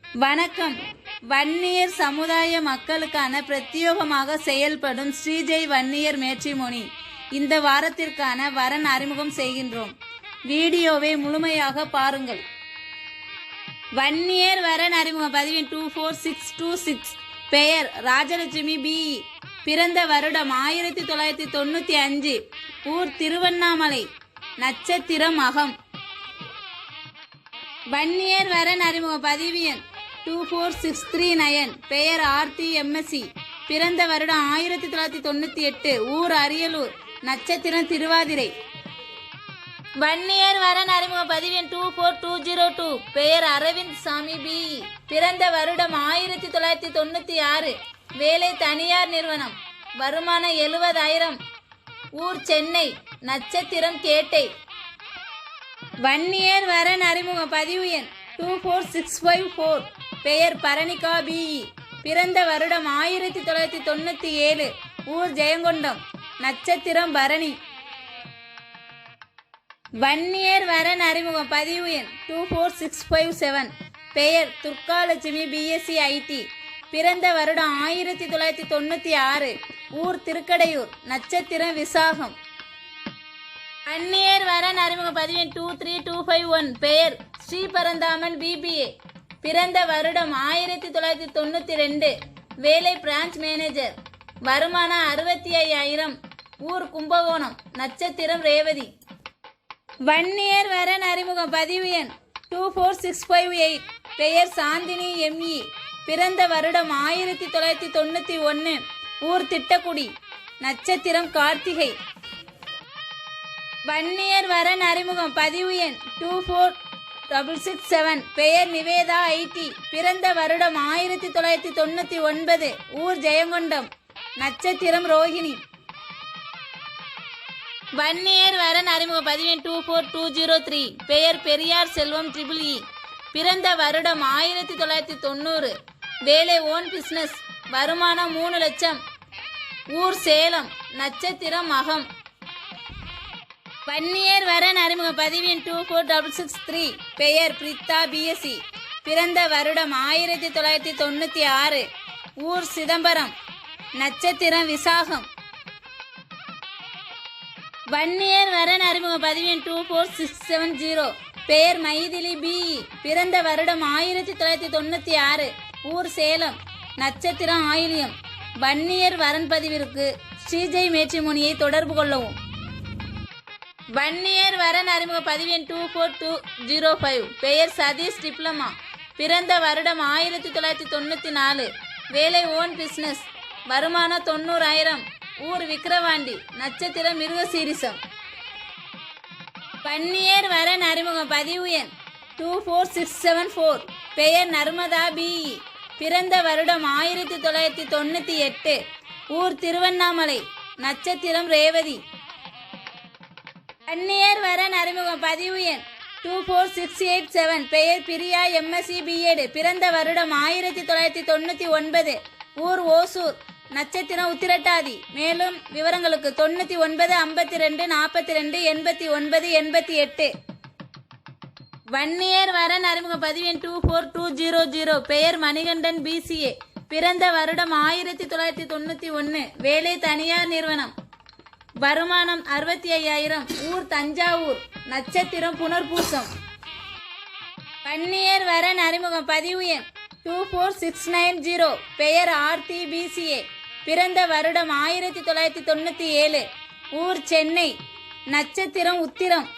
வணக்கம். வன்னியர் சமுதாய மக்களுக்கான பிரத்யேகமாக செயல்படும் ஸ்ரீஜெய் வன்னியர் மேட்ரிமோனி இந்த வாரத்திற்கான வரன் அறிமுகம் செய்கின்றோம். வீடியோவை முழுமையாக பாருங்கள். வன்னியர் வரன் அறிமுகம் பதிவின் two four six two six. பெயர் ராஜலட்சுமி பிஇ பிறந்த வருடம் ஆயிரத்தி தொள்ளாயிரத்தி தொண்ணூற்றி அஞ்சு. ஊர் திருவண்ணாமலை. நட்சத்திரம் அகம் வன்னியர் வரன் அறிமுக பதிவு எண் two four six three nine பெயர் ஆர்த்தி எம்எஸ்சி பிறந்த வருடம் ஆயிரத்தி தொள்ளாயிரத்தி தொண்ணூற்றி எட்டு. ஊர் அரியலூர். நட்சத்திரம் திருவாதிரை. வன்னியர் வரன் அறிமுக பதிவு எண் two four two zero two பெயர் அரவிந்த் சாமி பி. பிறந்த வருடம் ஆயிரத்தி தொள்ளாயிரத்தி தொண்ணூற்றி ஆறு. வேலை தனியார் நிறுவனம். வருமானம் எழுபதாயிரம். ஊர் சென்னை. நட்சத்திரம் கேட்டை. வன்னியர் வரன் அறிமுக பதிவு எண் two four six five four பெயர் பரணிகா பிஇ பிறந்த வருடம் ஆயிரத்தி தொள்ளாயிரத்தி தொண்ணூற்றி ஏழு. ஊர் ஜெயங்கொண்டம். நட்சத்திரம் பரணி. வன்னியர் வரன் அறிமுகம் பதிவு எண் two four six five seven பெயர் துர்காலட்சுமி பிஎஸ்சி ஐடி பிறந்த வருடம் ஆயிரத்தி தொள்ளாயிரத்தி தொண்ணூற்றி ஆறு. ஊர் திருக்கடையூர். நட்சத்திரம் விசாகம். அந்நியர் வரன் அறிமுக பதிவு two three two five one பெயர் ஸ்ரீபரந்தாமன் பிபிஏ பிறந்த வருடம் ஆயிரத்தி தொள்ளாயிரத்தி தொண்ணூற்றி ரெண்டு. வேலை பிரான்ச் மேனேஜர் வருமானம் அறுபத்தி ஐயாயிரம். ஊர் கும்பகோணம். நட்சத்திரம் ரேவதி. வன்னியர் வரன் அறிமுகம் பதிவு எண் two four six five eight பெயர் சாந்தினி எம்இ பிறந்த வருடம் ஆயிரத்தி தொள்ளாயிரத்தி தொண்ணூற்றி ஒன்று ஊர் திட்டக்குடி. நட்சத்திரம் கார்த்திகை. வன்னியர் வரன் அறிமுகம் பதிவு எண் two four double six seven பெயர் நிவேதா ஐடி. பிறந்த வருடம் ஆயிரத்தி தொள்ளாயிரத்தி தொண்ணூற்றி ஒன்பது. ஊர் ஜெயங்கொண்டம். நட்சத்திரம் ரோஹிணி. வன்னியர் வரன் அறிமுக பதிவெண் two four two zero three பெயர் Periyar Selvam triple E e. பிறந்த வருடம் ஆயிரத்தி தொள்ளாயிரத்தி தொண்ணூறு. வேலை ஓன் பிஸ்னஸ் வருமானம் மூணு லட்சம். ஊர் சேலம். நட்சத்திரம் மகம் வன்னியர் வரன் அறிமுக பதிவின் two four double six three பெயர் பிரித்தா பிஎஸ்சி. பிறந்த வருடம் ஆயிரத்தி தொள்ளாயிரத்தி தொண்ணூற்றி ஆறு. ஊர் சிதம்பரம். நட்சத்திரம் விசாகம். வன்னியர் வரன் அறிமுக பதிவின் two four six seven zero பெயர் மைதிலி பிஇ பிறந்த வருடம் ஆயிரத்தி தொள்ளாயிரத்தி தொண்ணூற்றி ஆறு. ஊர் சேலம். நட்சத்திரம் ஆயிலியம். வன்னியர் வரன் பதிவிற்கு. ஸ்ரீஜெய் மேட்ரிமோனியை தொடர்பு கொள்ளவும். வன்னியர் வரன் அறிமுக பதிவெண் two four two zero five பெயர் சதீஷ் டிப்ளமா. பிறந்த வருடம் ஆயிரத்தி தொள்ளாயிரத்தி தொண்ணூற்றி நாலு. வேலை ஓன் பிஸ்னஸ் வருமானம் தொண்ணூறாயிரம். ஊர் விக்கிரவாண்டி. நட்சத்திரம் மிருக சீரிசம் பன்னியர் வரன் அறிமுகம் பதிவு எண் two four six seven four பெயர் நர்மதா பிஇ பிறந்த வருடம் ஆயிரத்தி தொள்ளாயிரத்தி தொண்ணூற்றி எட்டு. ஊர் திருவண்ணாமலை. நட்சத்திரம் ரேவதி. அந்நியர் வரன் அறிமுகம் பதிவு எண் two four six eight seven பெயர் பிரியா எம்எஸ்சி பிஎட் பிறந்த வருடம் ஆயிரத்தி தொள்ளாயிரத்தி தொண்ணூற்றி ஒன்பது. ஊர் ஓசூர். நட்சத்திரம் உத்திரட்டாதி. மேலும் விவரங்களுக்கு தொண்ணூற்றி ஒன்பது ஐம்பத்தி ரெண்டு நாற்பத்தி ரெண்டு எண்பத்தி ஒன்பது எண்பத்தி எட்டு. வன்னியர் வரன் அறிமுக எண் two four two zero zero பெயர் மணிகண்டன் பிசிஏ பிறந்த வருடம் ஆயிரத்தி தொள்ளாயிரத்தி தொண்ணூற்றி ஒன்று வேலை தனியார் நிறுவனம். வருமானம் அறுபத்தி ஐயாயிரம். ஊர் தஞ்சாவூர். நட்சத்திரம் புனர்பூசம். பன்னியர் வரன் அறிமுகம். பதிவு எண் two four six nine zero. பெயர் ஆர்த்தி பிசிஏ பிறந்த வருடம் ஆயிரத்தி தொள்ளாயிரத்தி தொண்ணூற்றி ஏழு. ஊர் சென்னை. நட்சத்திரம் உத்திரம்.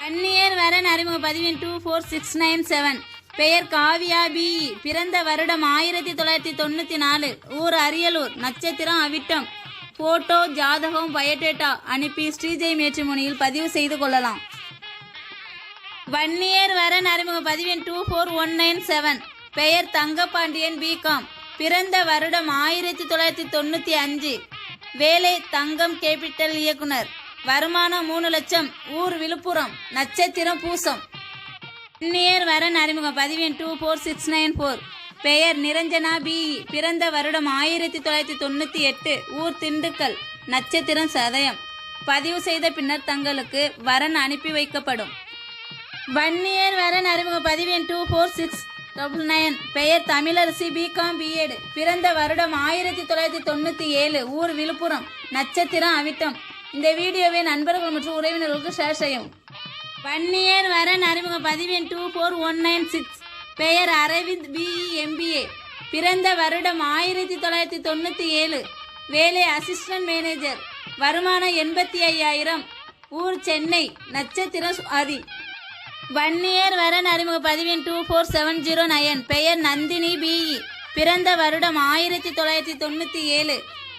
பன்னியர் வரன் அறிமுக பதிவு two four six nine seven. பெயர் காவியா பிஇ பிறந்த வருடம் ஆயிரத்தி தொள்ளாயிரத்தி தொண்ணூற்றி நாலு. ஊர் அரியலூர். நட்சத்திரம் அவிட்டம். போட்டோ ஜாதகம் பயோடேட்டா அனுப்பி ஸ்ரீஜெய் மேட்ரிமோனியில் பதிவு செய்து கொள்ளலாம். வன்னியர் வரன் அறிமுக பதிவின் two four one nine seven பெயர் தங்கபாண்டியன் பிகாம் பிறந்த வருடம் ஆயிரத்தி தொள்ளாயிரத்தி தொண்ணூற்றி அஞ்சு. வேலை தங்கம் கேபிட்டல் இயக்குனர். வருமானம் மூணு லட்சம். ஊர் விழுப்புரம். நட்சத்திரம் பூசம். இன்னியர் வரன் அறிமுக பதிவின் two four six nine four பெயர் நிரஞ்சனா பிஇ பிறந்த வருடம் ஆயிரத்தி தொள்ளாயிரத்தி தொண்ணூற்றி எட்டு. ஊர் திண்டுக்கல். நட்சத்திரம் சதயம். பதிவு செய்த பின்னர் தங்களுக்கு வரன் அனுப்பி வைக்கப்படும். வன்னியர் வரன் அறிமுக பதிவெண் two four six double nine பெயர் தமிழரசி. பிகாம் பிஎட் பிறந்த வருடம் ஆயிரத்தி தொள்ளாயிரத்தி தொண்ணூற்றி ஏழு. ஊர் விழுப்புரம். நட்சத்திரம் அவிட்டம். இந்த வீடியோவை நண்பர்கள் மற்றும் உறவினர்களுக்கு ஷேர் செய்யவும். வன்னியர் வரன் அறிமுக பதிவெண் two four one nine six பெயர் அரவிந்த் பிஇ எம்பிஏ பிறந்த வருடம் ஆயிரத்தி தொள்ளாயிரத்தி தொண்ணூற்றி ஏழு. வேலை அசிஸ்டன்ட் மேனேஜர் வருமானம் எண்பத்தி ஐயாயிரம். ஊர் சென்னை நட்சத்திரம் சுவாதி வன்னியர் வரன் அறிமுக பதிவின் two four seven zero nine பெயர் நந்தினி பிஇ பிறந்த வருடம் ஆயிரத்தி தொள்ளாயிரத்தி தொண்ணூற்றி ஏழு.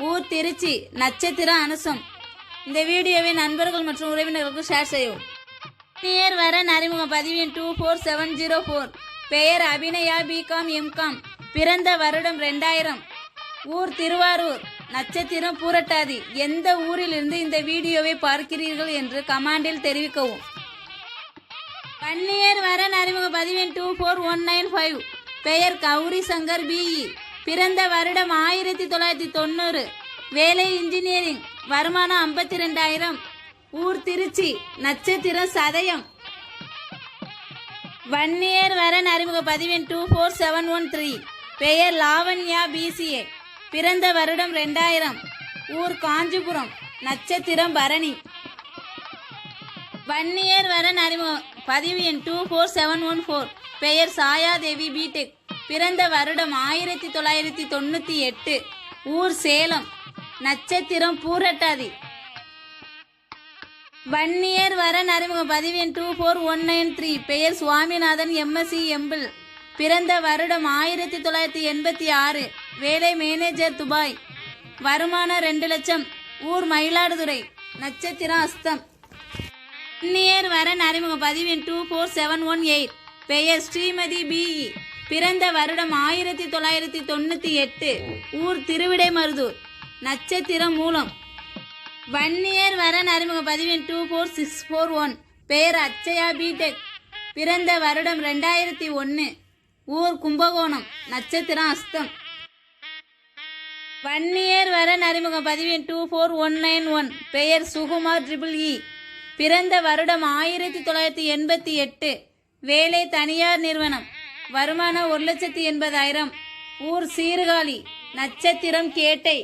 ஊர் திருச்சி நட்சத்திரம் அனுசம். இந்த வீடியோவை நண்பர்கள் மற்றும் உறவினர்களுக்கு ஷேர் செய்யவும். வன்னியர் வரன் அறிமுக பதிவின் two four seven zero four பெயர் அபிநயா பிகாம் எம்காம் பிறந்த வருடம் ரெண்டாயிரம் ஊர் திருவாரூர். நட்சத்திரம் பூரட்டாதி. எந்த ஊரிலிருந்து இந்த வீடியோவை பார்க்கிறீர்கள் என்று கமாண்டில் தெரிவிக்கவும். பன்னியர் வரன் அறிமுக பதிவெண் two four one nine five. பெயர் கௌரி சங்கர் பிஇ பிறந்த வருடம் ஆயிரத்தி தொள்ளாயிரத்தி தொண்ணூறு. வேலை இன்ஜினியரிங். வருமானம் ஐம்பத்தி ரெண்டாயிரம். ஊர் திருச்சி. நட்சத்திரம் சதயம். வன்னியர் வரன் அறிமுக பதிவெண் two four seven one three பெயர் லாவண்யா பிசிஏ பிறந்த வருடம் ரெண்டாயிரம் ஊர் காஞ்சிபுரம் நட்சத்திரம் பரணி வன்னியர் வரன் அறிமுகம் பதிவு எண் two four seven one four பெயர் சாயாதேவி பிடெக் பிறந்த வருடம் ஆயிரத்தி தொள்ளாயிரத்தி தொண்ணூற்றி எட்டு ஊர் சேலம் நட்சத்திரம் பூரட்டாதி வன்னியர் வரன் அறிமுக பதிவு எண் two four one nine three பெயர் சுவாமிநாதன் எம்எஸ்சி எம்பிள் பிறந்த வருடம் ஆயிரத்தி தொள்ளாயிரத்தி எண்பத்தி ஆறு. வேலை மேனேஜர் துபாய். வருமானம் ரெண்டு லட்சம். ஊர் மயிலாடுதுறை. நட்சத்திரம் அஸ்தம். வன்னியர் வரன் அறிமுக பதிவெண் two four seven one eight பெயர் ஸ்ரீமதி பிஇ பிறந்த வருடம் ஆயிரத்தி தொள்ளாயிரத்தி தொண்ணூற்றி எட்டு. ஊர் திருவிடைமருதூர். நட்சத்திரம் மூலம். வன்னியர் வரன் அறிமுக பதிவின் two four six four one பெயர் அச்சயா பிடெக் பிறந்த வருடம் ரெண்டாயிரத்தி ஒன்று ஊர் கும்பகோணம். நட்சத்திரம் அஸ்தம். வன்னியர் வரன் அறிமுக பதிவெண் two four one nine one பெயர் சுகுமார் ட்ரிபிள் இ e. பிறந்த வருடம் ஆயிரத்தி தொள்ளாயிரத்தி எண்பத்தி எட்டு. வேலை தனியார் நிறுவனம். வருமானம் ஒரு லட்சத்தி எண்பதாயிரம். ஊர் சீர்காழி. நட்சத்திரம் கேட்டை.